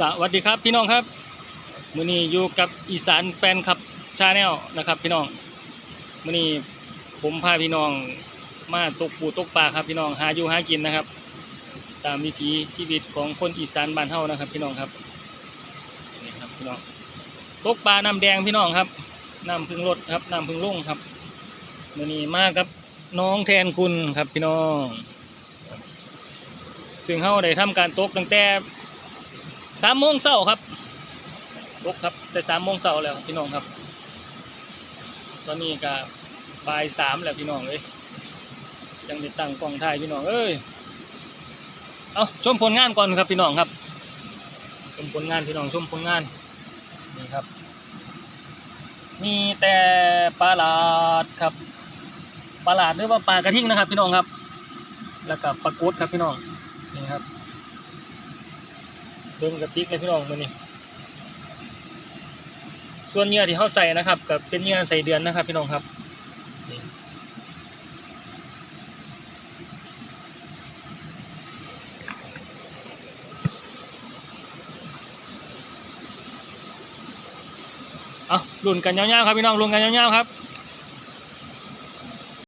สวัสดีครับพี่น้องครับมือนี้อยู่กับอีสานแฟนคลับชาแนลนะครับ พี่น้องมือนี้ผมพาพี่น้องมาตกปูตกปลาครับพี่น้องหาอยู่หากินนะครับ ตามวิถีชีวิตของคนอีสานบ้านเฮานะครับ พี่น้องครับนี่ครับพี่น้องตกปลาน้ำแดงพี่น้องครับน้ำพึ่งรดครับน้ำพึ่งลุ่งครับมือนี้มากับน้องแทนคุณครับพี่น้อง ซึ่งเฮาได้ทำการตกตั้งแต่ สามโมงเช้าครับตกครับแต่สามโมงเช้าแล้วพี่น้องครับ ตอนนี้ก็บ่ายสามแล้วพี่น้องเอ้ยยังได้ตั้งกล้องถ่ายพี่น้องเอ้ยเอาชมผลงานก่อนครับพี่น้องครับ ชมผลงานพี่น้องชมผลงานนี่ครับ มีแต่ปลาหลาดครับปลาหลาดหรือว่าปลากระทิงนะครับ พี่น้องครับ แล้วก็ปลากุดครับพี่น้องนี่ครับ เบิ่งกระติกเลยพี่น้องมือนี่ส่วนเหยื่อที่เขาใส่นะครับกับเป็นเหยื่อใส่เดือนนะครับ พี่น้องครับเอาลุ่นกันยาวๆครับพี่น้องลุ่นกันยาวๆครับ